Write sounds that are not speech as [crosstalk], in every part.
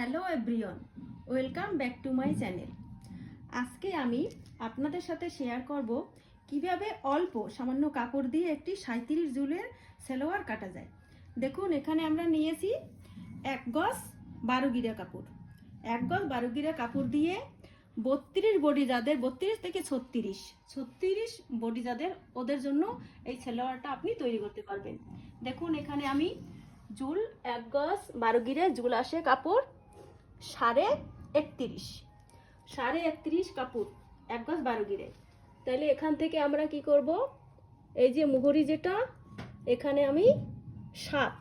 Hello everyone, welcome back to my channel. আজকে আমি আপনাদের সাথে শেয়ার করব কীভাবে অল্প সামান্য কাপড় দিয়ে একটি সাঁত্রিশ জুলের সেলোয়ার কাটা যায়। দেখুন, এখানে আমরা নিয়েছি এক গজ বারো গিরা কাপড়। এক গজ বারো গিরা কাপড় দিয়ে বত্রিশ বডি যাদের, বত্রিশ থেকে ছত্রিশ ছত্রিশ বডি যাদের, ওদের জন্য এই সেলোয়ারটা আপনি তৈরি করতে পারবেন। দেখুন, এখানে আমি জুল, এক গজ বারো গিরে জুল আসে কাপড়। সাড়ে একত্রিশ। সাড়ে একত্রিশ কাপড়, এক গজ বারো গিরে। তাহলে এখান থেকে আমরা কি করব? এই যে মুহুরি যেটা, এখানে আমি সাত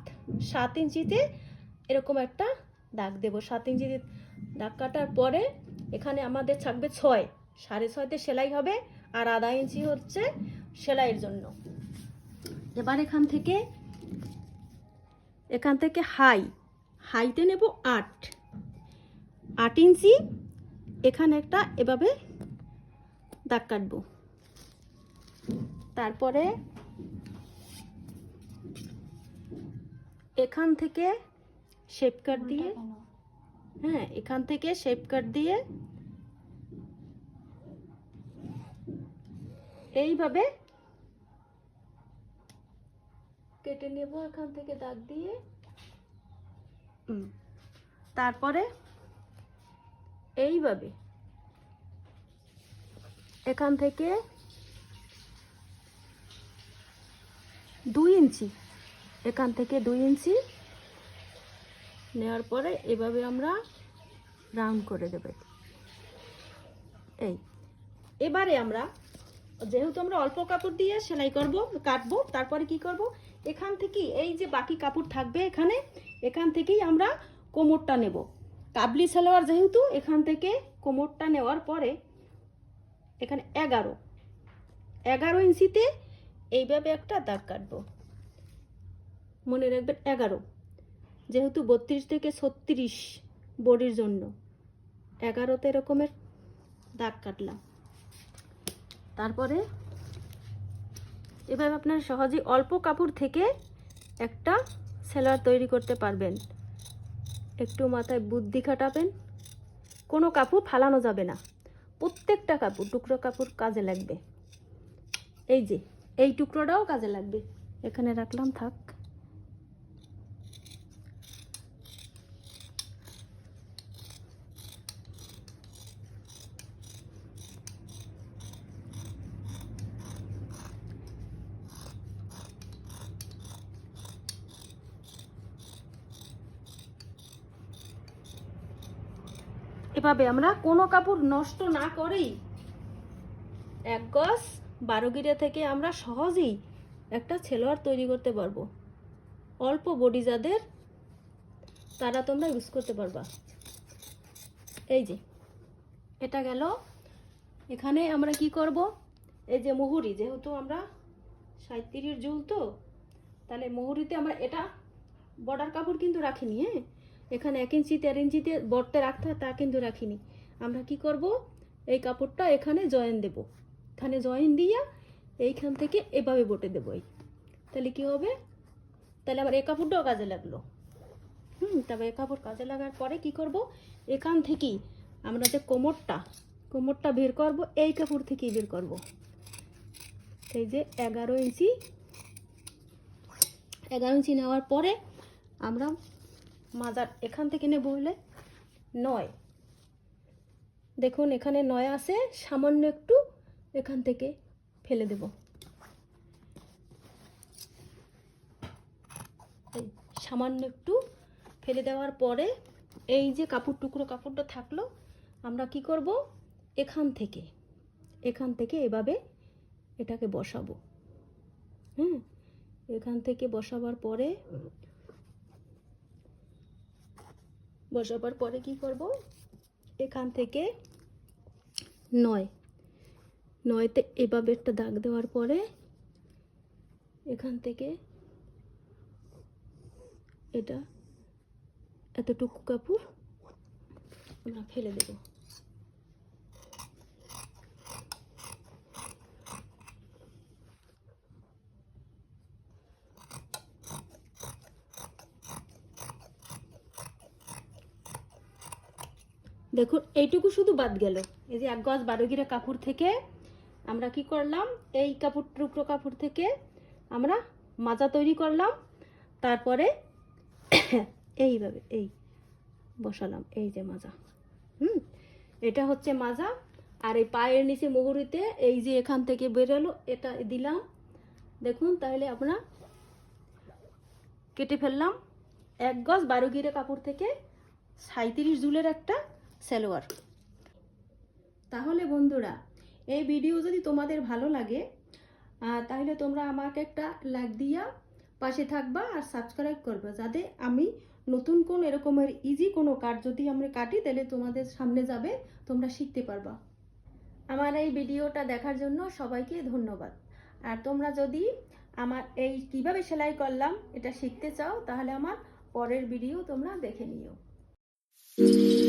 সাত ইঞ্চিতে এরকম একটা দাগ দেব। সাত ইঞ্চিতে দাগ কাটার পরে এখানে আমাদের থাকবে ছয়। সাড়ে ছয়তে সেলাই হবে, আর আধা ইঞ্চি হচ্ছে সেলাইয়ের জন্য। এবার এখান থেকে এখান থেকে হাই, হাইতে নেব আট। আট ইঞ্চি এখানে একটা এভাবে দাগ কাটবো। তারপরে এখান থেকে শেপ কাট দিয়ে হ্যাঁ এখান থেকে শেপ কাট দিয়ে এইভাবে কেটে নেব এখান থেকে দাগ দিয়ে। তারপরে এইভাবে। এখান থেকে দুই ইঞ্চি। এখান থেকে দুই ইঞ্চি নেওয়ার পরে এভাবে আমরা রাউন্ড করে দেব। এই। এবারে আমরা যেহেতু আমরা অল্প কাপড় দিয়ে সেলাই করব, কাটবো, তারপরে কি করব? এখান থেকে এই যে বাকি কাপড় থাকবে এখানে, এখান থেকেই আমরা কোমরটা নেব। কাবলি সালোয়ার যেহেতু, এখান থেকে কোমরটা নেওয়ার পরে এখানে এগারো। এগারো ইঞ্চিতে এইভাবে একটা দাগ কাটব। মনে রাখবেন এগারো। যেহেতু বত্রিশ থেকে ছত্রিশ বডির জন্য। এগারোতে এরকমের দাগ কাটলাম। তারপরে এভাবে আপনার সহজেই অল্প কাপড় থেকে একটা সেলার তৈরি করতে পারবেন। একটু মাথায় বুদ্ধি খাটাবেন, কোনো কাপড় ফালানো যাবে না। প্রত্যেকটা কাপড়, টুকরো কাপড় কাজে লাগবে। এই যে, এই টুকরোটাও কাজে লাগবে। এখানে রাখলাম, থাক। এভাবে আমরা কোনো কাপড় নষ্ট না করেই এক গজ বারো গিরে থেকে আমরা সহজেই একটা ছেলোয়ার তৈরি করতে পারব। অল্প বডি যাদের, তারা তোমরা ইউজ করতে পারবা। এই যে, এটা গেল। এখানে আমরা কি করব? এই যে মুহুরি, যেহেতু আমরা সাঁত্রিশ জুল তো, তাহলে মুহুরিতে আমরা এটা বর্ডার কাপড় কিন্তু রাখিনি হ্যাঁ? এখানে এক ইঞ্চি, দেড় ইঞ্চিতে বটতে রাখতে তা কিন্তু রাখিনি। আমরা কি করব? এই কাপড়টা এখানে জয়েন দেব। এখানে জয়েন দিয়া এইখান থেকে এভাবে বটে দেবো এই। তাহলে কি হবে? তাহলে আবার এই কাপড়টাও কাজে লাগল। হুম তবে এ কাপড় কাজে লাগার পরে কি করব? এখান থেকেই আমরা যে কোমরটা কোমরটা বের করব, এই কাপড় থেকেই বের করব। এই যে এগারো ইঞ্চি এগারো ইঞ্চি নেওয়ার পরে আমরা মাজার এখান থেকে নেব হলে নয়। দেখুন, এখানে নয় আছে, সামান্য একটু এখান থেকে ফেলে দেব। সামান্য একটু ফেলে দেওয়ার পরে এই যে কাপড় টুকরো, কাপড়টা থাকল, আমরা কি করব? এখান থেকে এখান থেকে এভাবে এটাকে বসাবো। হ্যাঁ এখান থেকে বসাবার পরে বসাবার পরে কি করব? এখান থেকে নয়। নয়তে এভাবে একটা দাগ দেওয়ার পরে এখান থেকে এটা এতটুকু কাপড় আমরা ফেলে দেব। দেখুন, এইটুকু শুধু বাদ গেল। এই যে এক গজ বারো গিরা কাপড় থেকে আমরা কি করলাম? এই কাপড়, টুকরো কাপড় থেকে আমরা মাজা তৈরি করলাম। তারপরে [coughs] এইভাবে, এই বসালাম, এই যে মাজা। হুম? এটা হচ্ছে মাজা। আর এই পায়ের নিচে মুহুরিতে এই যে এখান থেকে বেরোলো, এটা দিলাম। দেখুন, তাহলে আমরা কেটে ফেললাম। এক গজ বারো গিরে কাপড় থেকে সাঁত্রিশ জুলের একটা সালোয়ার। তাহলে বন্ধুরা, এই ভিডিও যদি তোমাদের ভালো লাগে তাহলে তোমরা আমাকে একটা লাইক দিয়া পাশে থাকবা আর সাবস্ক্রাইব করবা, যাতে আমি নতুন কোন এরকমের ইজি কোনো কাজ যদি আমরা কাটি, তাহলে তোমাদের সামনে যাবে, তোমরা শিখতে পারবা। আমার এই ভিডিওটা দেখার জন্য সবাইকে ধন্যবাদ। আর তোমরা যদি আমার এই কীভাবে সেলাই করলাম, এটা শিখতে চাও, তাহলে আমার পরের ভিডিও তোমরা দেখে নিও। Música